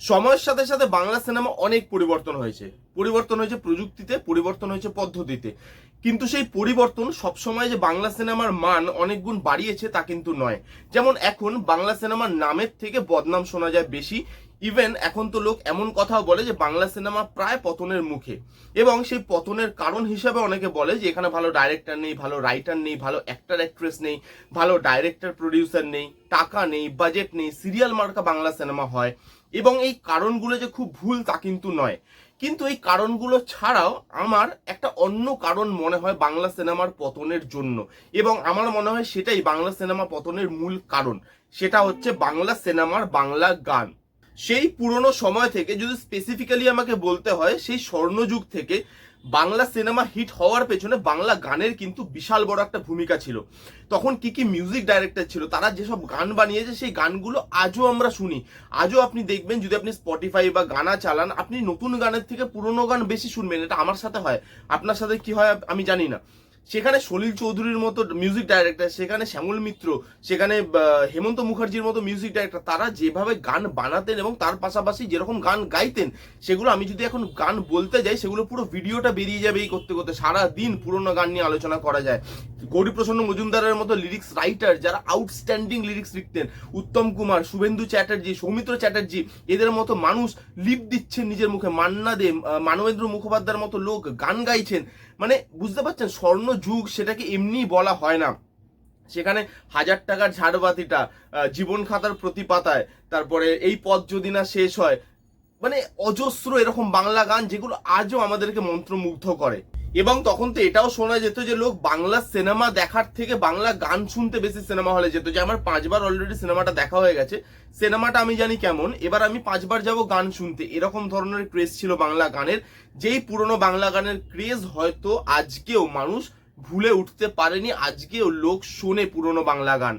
সময়ের সাথে সাথে বাংলা সিনেমা অনেক পরিবর্তন হয়েছে। পরিবর্তন হয়েছে প্রযুক্তিতে, পরিবর্তন হয়েছে পদ্ধতিতে। কিন্তু সেই পরিবর্তন সবসময় যে বাংলা সিনেমার মান অনেক গুণ বাড়িয়েছে তা কিন্তু নয়। যেমন এখন বাংলা সিনেমার নামের থেকে বদনাম শোনা যায় বেশি। ইভেন এখন তো লোক এমন কথাও বলে যে বাংলা সিনেমা প্রায় পতনের মুখে। এবং সেই পতনের কারণ হিসাবে অনেকে বলে যে এখানে ভালো ডাইরেক্টর নেই, ভালো রাইটার নেই, ভালো অ্যাক্টার অ্যাক্ট্রেস নেই, ভালো ডাইরেক্টর প্রডিউসার নেই, টাকা নেই বাজেট নেই সিরিয়াল মার্কা বাংলা সিনেমা হয়। এবং এই কারণগুলো যে খুব ভুল তা কিন্তু নয়। কিন্তু এই কারণগুলো ছাড়াও আমার একটা অন্য কারণ মনে হয় বাংলা সিনেমার পতনের জন্য। এবং আমার মনে হয় সেটাই বাংলা সিনেমা পতনের মূল কারণ। সেটা হচ্ছে বাংলা সিনেমার বাংলা গান। সেই পুরনো সময় থেকে যদি স্পেসিফিক্যালি আমাকে বলতে হয়, সেই স্বর্ণযুগ থেকে বাংলা সিনেমা হিট হওয়ার পেছনে বাংলা গানের কিন্তু বিশাল বড় একটা ভূমিকা ছিল। তখন কি কি মিউজিক ডাইরেক্টর ছিল, তারা যেসব গান বানিয়েছে, সেই গানগুলো আজও আমরা শুনি। আজও আপনি দেখবেন, যদি আপনি স্পটিফাই বা গানা চালান, আপনি নতুন গানের থেকে পুরনো গান বেশি শুনবেন, এটা আমার সাথে হয়। আপনার সাথে কি হয়, আমি জানি না। সেখানে সলিল চৌধুরীর মতো মিউজিক ডাইরেক্টর সেখানে শ্যামল মিত্র, সেখানে হেমন্ত মুখার্জির মতো মিউজিক ডাইরেক্টর তারা যেভাবে গান বানাতেন এবং তার পাশাপাশি যেরকম গান গাইতেন, সেগুলো আমি যদি এখন গান বলতে যাই, সেগুলো পুরো ভিডিওটা বেরিয়ে যাবে এই করতে করতে। সারা দিন পুরোনো গান নিয়ে আলোচনা করা যায়। গৌরীপ্রসন্ন মজুমদারের মতো লিরিক্স রাইটার যারা আউটস্ট্যান্ডিং লিরিক্স লিখতেন, উত্তম কুমার, শুভেন্দু চ্যাটার্জি, সৌমিত্র চ্যাটার্জি, এদের মতো মানুষ লিপ দিচ্ছেন নিজের মুখে। মান্না দে মানবেন্দ্র মুখোপাধ্যায়ের মতো লোক গান গাইছেন। মানে বুঝতে পারছেন, স্বর্ণ যুগ সেটাকে এমনি বলা হয় না। সেখানে হাজার টাকার ঝাড়বাতিটা জীবন খাতার প্রতি পাতায় তারপরে এই পদ যদি না শেষ হয় মানে অজস্র এরকম বাংলা গান যেগুলো আজও আমাদেরকে মন্ত্রমুগ্ধ করে। এবং তখন তো এটাও শোনা যেত যে লোক বাংলা সিনেমা দেখার থেকে বাংলা গান শুনতে বেশি সিনেমা হলে যেত। যে আমার পাঁচবার অলরেডি সিনেমাটা দেখা হয়ে গেছে। সিনেমাটা আমি জানি কেমন। এবার আমি পাঁচবার যাব গান শুনতে। এরকম ধরনের ক্রেজ ছিল বাংলা গানের। যেই পুরনো বাংলা গানের ক্রেজ হয়তো আজকেও মানুষ ভুলে উঠতে পারেনি। আজকেও লোক শোনে পুরনো বাংলা গান।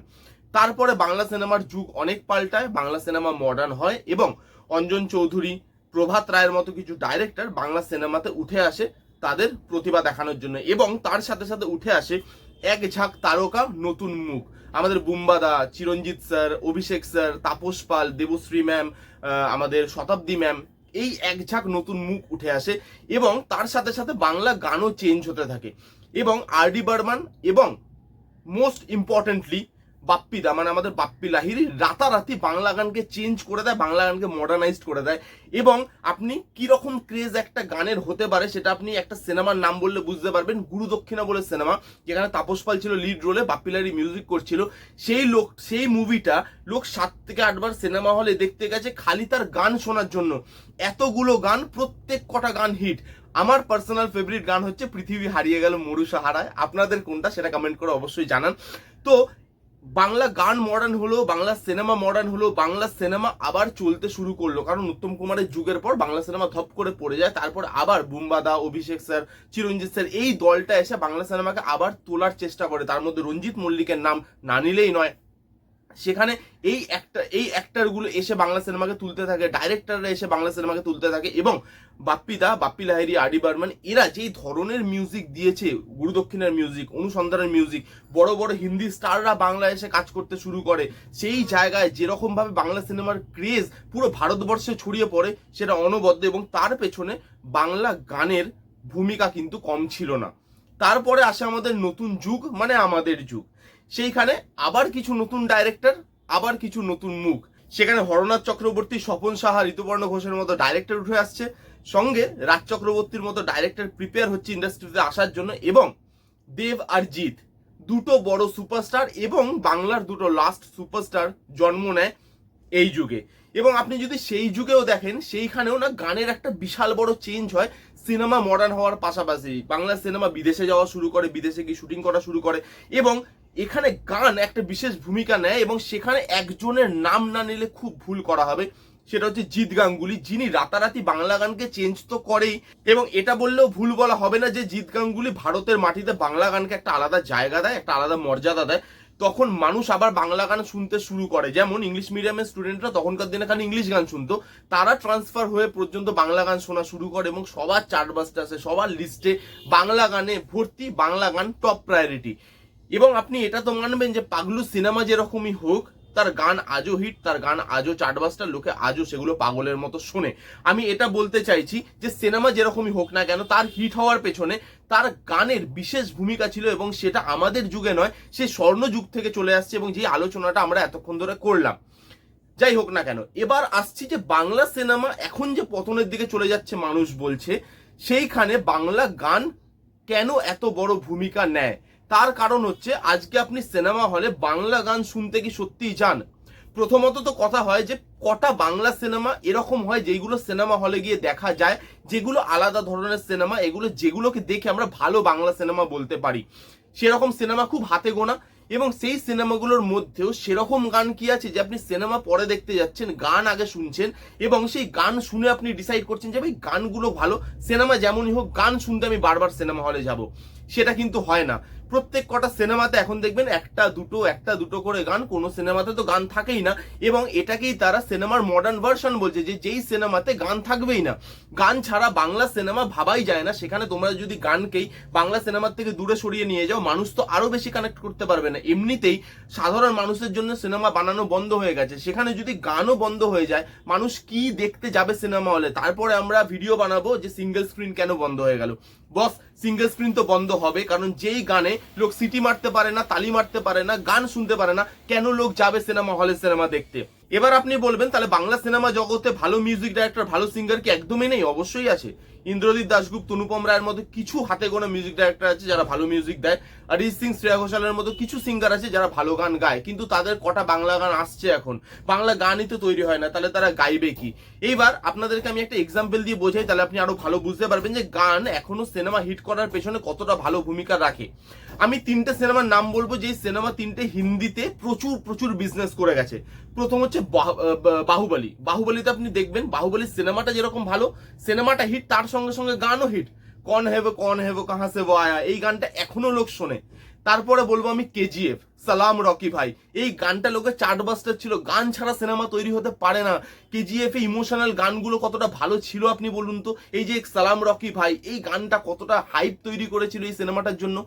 তারপরে বাংলা সিনেমার যুগ অনেক পাল্টায়। বাংলা সিনেমা মডার্ন হয় এবং অঞ্জন চৌধুরী, প্রভাত রায়ের মতো কিছু ডাইরেক্টর বাংলা সিনেমাতে উঠে আসে। তাদের প্রতিভা দেখানোর জন্য এবং তার সাথে সাথে উঠে আসে এক ঝাঁক তারকা নতুন মুখ। আমাদের বুম্বাদা, Chiranjit sir, Abhishek sir, Tapas Pal, Debashree ma'am আমাদের শতাব্দী ম্যাম, এই এক ঝাঁক নতুন মুখ উঠে আসে এবং তার সাথে সাথে বাংলা গানও চেঞ্জ হতে থাকে। এবং আর ডি বর্মান এবং মোস্ট ইম্পর্টেন্টলি বাপ্পি দা মানে আমাদের বাপ্পি লাহিরি রাতারাতি বাংলা গানকে চেঞ্জ করে দেয়, বাংলা গানকে মডার্নাইজড করে দেয়। এবং আপনি কি রকম ক্রেজ একটা গানের হতে পারে সেটা আপনি একটা সিনেমার নাম বললে বুঝতে পারবেন, গুরু দক্ষিণা বলে সিনেমা যেখানে তাপস পাল ছিল লিড রোলে বাপ্পি লাহিরি মিউজিক করছিল। সেই লোক, সেই মুভিটা লোক সাত থেকে আটবার সিনেমা হলে দেখতে গেছে, খালি তার গান শোনার জন্য। এতগুলো গান, প্রত্যেক কটা গান হিট আমার পার্সোনাল ফেভারিট গান হচ্ছে, পৃথিবী হারিয়ে গেল মরু সাহারায়। আপনাদের কোনটা, সেটা কমেন্ট করে অবশ্যই জানান। তো বাংলা গান মডার্ন হলো, বাংলা সিনেমা মডার্ন হলো, বাংলা সিনেমা আবার চলতে শুরু করল। কারণ উত্তম কুমারের যুগের পর বাংলা সিনেমা ধপ করে পড়ে যায়, তারপর আবার বুম্বাদা, অভিষেক স্যার, চিরঞ্জিত স্যার এই দলটা এসে বাংলা সিনেমাকে আবার তোলার চেষ্টা করে। তার মধ্যে রঞ্জিত মল্লিকের নাম না নিলেই নয় সেখানে এই একটা, এই অ্যাক্টারগুলো এসে বাংলা সিনেমাকে তুলতে থাকে ডাইরেক্টররা এসে বাংলা সিনেমাকে তুলতে থাকে এবং বাপ্পি দা বাপ্পি লাহিরি আডি বার্মান, এরা যেই ধরনের মিউজিক দিয়েছে গুরুদক্ষিণের মিউজিক অনুসন্ধানের মিউজিক বড় বড় হিন্দি স্টাররা বাংলা এসে কাজ করতে শুরু করে, সেই জায়গায় যেরকমভাবে বাংলা সিনেমার ক্রেজ পুরো ভারতবর্ষে ছড়িয়ে পড়ে, সেটা অনবদ্য এবং তার পেছনে বাংলা গানের ভূমিকা কিন্তু কম ছিল না। তারপরে আসে আমাদের নতুন যুগ মানে আমাদের যুগ। সেইখানে আবার কিছু নতুন ডাইরেক্টর আবার কিছু নতুন মুখ। সেখানে হরনাথ চক্রবর্তী, স্বপন সাহা, ঋতুপর্ণ ঘোষের মতো ডাইরেক্টর উঠে আসছে। সঙ্গে রাজ চক্রবর্তীর মতো ডাইরেক্টর প্রিপেয়ার হচ্ছে ইন্ডাস্ট্রিতে আসার জন্য এবং দেব আর জিৎ, দুটো বড় সুপারস্টার এবং বাংলার দুটো লাস্ট সুপারস্টার জন্ম নেয় এই যুগে। এবং আপনি যদি সেই যুগেও দেখেন, সেইখানেও না গানের একটা বিশাল বড় চেঞ্জ হয়। সিনেমা মডার্ন হওয়ার পাশাপাশি বাংলা সিনেমা বিদেশে যাওয়া শুরু করে, বিদেশে গিয়ে শুটিং করা শুরু করে এবং এখানে গান একটা বিশেষ ভূমিকা নেয় এবং সেখানে একজনের নাম না নিলে খুব ভুল করা হবে। সেটা হচ্ছে জিৎ গাঙ্গুলি। যিনি রাতারাতি বাংলা গানকে চেঞ্জ তো করেই এবং এটা বললেও ভুল বলা হবে না যে জিৎ গাঙ্গুলি ভারতের মাটিতে বাংলা গানকে একটা আলাদা জায়গা দেয়, একটা আলাদা মর্যাদা দেয়। তখন মানুষ আবার বাংলা গান শুনতে শুরু করে। যেমন ইংলিশ মিডিয়ামের স্টুডেন্টরা তখনকার দিনে খালি ইংলিশ গান শুনতো। তারা ট্রান্সফার হয়ে পর্যন্ত বাংলা গান শোনা শুরু করে এবং সবার চার্ট বাস্টার্সে সবার লিস্টে বাংলা গানে ভর্তি বাংলা গান টপ প্রায়োরিটি এবং আপনি এটা তো মানবেন যে পাগলু সিনেমা যেরকমই হোক, তার গান আজও হিট তার গান আজও চার্টবাস্টার লোকে আজও সেগুলো পাগলের মতো শোনে। আমি এটা বলতে চাইছি যে সিনেমা যেরকমই হোক না কেন, তার হিট হওয়ার পেছনে তার গানের বিশেষ ভূমিকা ছিল এবং সেটা আমাদের যুগে নয়, সে স্বর্ণ যুগ থেকে চলে আসছে এবং যে আলোচনাটা আমরা এতক্ষণ ধরে করলাম। যাই হোক না কেন, এবার আসছি যে বাংলা সিনেমা এখন যে পতনের দিকে চলে যাচ্ছে মানুষ বলছে, সেইখানে বাংলা গান কেন এত বড় ভূমিকা নেয়? তার কারণ হচ্ছে, আজকে আপনি সিনেমা হলে বাংলা গান শুনতে কি সত্যিই যান প্রথমত তো কথা হয় যে, কটা বাংলা সিনেমা এরকম হয় যেগুলো সিনেমা হলে গিয়ে দেখা যায়, যেগুলো আলাদা ধরনের সিনেমা, এগুলো যেগুলোকে দেখে আমরা ভালো বাংলা সিনেমা বলতে পারি। সেরকম সিনেমা খুব হাতে গোনা এবং সেই সিনেমাগুলোর মধ্যেও সেরকম গান কি আছে যে, আপনি সিনেমা পরে দেখতে যাচ্ছেন, গান আগে শুনছেন এবং সেই গান শুনে আপনি ডিসাইড করছেন যে, ভাই, গানগুলো ভালো, সিনেমা যেমনই হোক, গান শুনতে আমি বারবার সিনেমা হলে যাব। সেটা কিন্তু হয় না। প্রত্যেক কটা সিনেমাতে এখন দেখবেন একটা দুটো একটা দুটো করে গান, কোনো সিনেমাতে তো গান থাকেই না। এবং এটাকেই তারা সিনেমার মডার্ন ভার্সন বলছে যে, যেই সিনেমাতে গান থাকবেই না। গান ছাড়া বাংলা সিনেমা ভাবাই যায় না। সেখানে তোমরা যদি গানকেই বাংলা সিনেমার থেকে দূরে সরিয়ে নিয়ে যাও, মানুষ তো আরও বেশি কানেক্ট করতে পারবে না। এমনিতেই সাধারণ মানুষের জন্য সিনেমা বানানো বন্ধ হয়ে গেছে। সেখানে যদি গানও বন্ধ হয়ে যায়, মানুষ কি দেখতে যাবে সিনেমা হলে? তারপরে আমরা ভিডিও বানাবো যে সিঙ্গেল স্ক্রিন কেন বন্ধ হয়ে গেল? বস সিঙ্গেল স্ক্রিন তো বন্ধ হবে, কারণ যেই গানে লোক সিটি মারতে পারে না, তালি মারতে পারে না, গান শুনতে পারে না, কেন লোক যাবে সিনেমা হলে সিনেমা দেখতে? এবার আপনি বলবেন, তাহলে বাংলা সিনেমা জগতে ভালো মিউজিক ডাইরেক্টর ভালো সিঙ্গার কি একদমই নেই? অবশ্যই আছে। ইন্দ্রজিৎ দাশগুপ্ত, অনুপম রায়ের মতো কিছু হাতে গোনা মিউজিক ডাইরেক্টর আছে যারা ভালো মিউজিক দেয়। অরিজিৎ সিং, শ্রেয়া ঘোষালের মতো কিছু সিঙ্গার আছে যারা ভালো গান গায়। কিন্তু তাদের কটা বাংলা গান আসছে এখন। বাংলা গানই তো তৈরি হয় না, তাহলে তারা গাইবে কি? এইবার আপনাদেরকে আমি একটা এক্সাম্পল দিয়ে বোঝাই, তাহলে আপনি আরও ভালো বুঝতে পারবেন যে গান এখনও সিনেমা হিট করার পেছনে কতটা ভালো ভূমিকা রাখে। আমি তিনটে সিনেমার নাম বলব যে সিনেমা তিনটে হিন্দিতে প্রচুর প্রচুর বিজনেস করে গেছে। প্রথম হচ্ছে আহ, বাহুবলী। বাহুবলীতে আপনি দেখবেন বাহুবলী সিনেমাটা যেরকম ভালো সিনেমাটা হিট তার সঙ্গে সঙ্গে গানও হিট কন হেবো কন হেব কাহা সে वो আয়া এই গানটা এখনও লোক শোনে। তারপরে বলব আমি কেজিএফ সালাম রকি ভাই। এই গানটা লোকে চার্টবাস্টার ছিল। গান ছাড়া সিনেমা তৈরি হতে পারে না। কেজিএফ এ ইমোশনাল গানগুলো কতটা ভালো ছিল আপনি বলুন তো? এই যে সালাম রকি ভাই, এই গানটা কতটা হাইপ তৈরি করেছিল এই সিনেমাটার জন্য?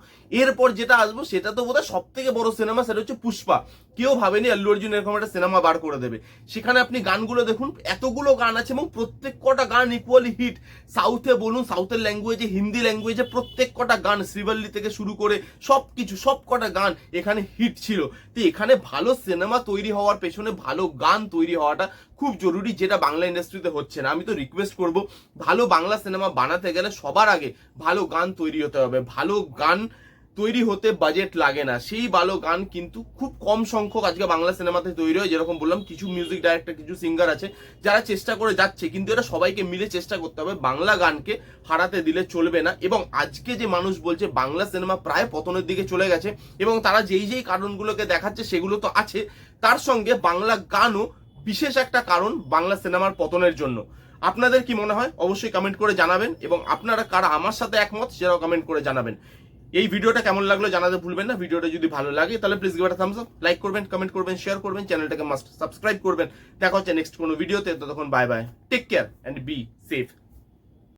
এরপর যেটা আসব, সেটা তো বোধহয় সব থেকে বড় সিনেমা, সেটা হচ্ছে পুষ্পা। কেউ ভাবেনি আল্লু অর্জুন এরকম একটা সিনেমা বার করে দেবে। সেখানে আপনি গানগুলো দেখুন, এতগুলো গান আছে এবং প্রত্যেক কটা গান ইকুয়ালি হিট সাউথে বলুন, সাউথের ল্যাঙ্গুয়েজে হিন্দি ল্যাঙ্গুয়েজে প্রত্যেক কটা গান শ্রীবল্লী থেকে শুরু করে সব কিছু সব কটা গান এখানে হিট ছিল। তো এখানে ভালো সিনেমা তৈরি হওয়ার পেছনে ভালো গান তৈরি হওয়াটা খুব জরুরি, যেটা বাংলা ইন্ডাস্ট্রিতে হচ্ছে না। আমি তো রিকোয়েস্ট করব, ভালো বাংলা সিনেমা বানাতে গেলে সবার আগে ভালো গান তৈরি হতে হবে। ভালো গান তৈরি হতে বাজেট লাগে না। সেই ভালো গান কিন্তু খুব কম সংখ্যক আজকে বাংলা সিনেমাতে তৈরি হয়, যেরকম বললাম, কিছু মিউজিক ডাইরেক্টর কিছু সিঙ্গার আছে, যারা চেষ্টা করে যাচ্ছে, কিন্তু এটা সবাইকে মিলে চেষ্টা করতে হবে বাংলা গানকে হারাতে দিলে চলবে না। এবং আজকে যে মানুষ বলছে বাংলা সিনেমা প্রায় পতনের দিকে চলে গেছে, এবং তারা যেই যেই কারণগুলোকে দেখাচ্ছে সেগুলো তো আছে, তার সঙ্গে বাংলা গানও বিশেষ একটা কারণ বাংলা সিনেমার পতনের জন্য। আপনাদের কি মনে হয়? অবশ্যই কমেন্ট করে জানাবেন, এবং আপনারা কারা আমার সাথে একমত, সেটাও কমেন্ট করে জানাবেন। এই ভিডিওটা কেমন লাগল জানাতে ভুলবেন না। ভিডিওটা যদি ভালো লাগে, তাহলে please give thumbs up like করবেন কমেন্ট করবেন শেয়ার করবেন চ্যানেলটাকে মাস্ট সাবস্ক্রাইব করবেন। দেখা হচ্ছে নেক্সট কোনো ভিডিওতে ততক্ষণ bye bye take care and be safe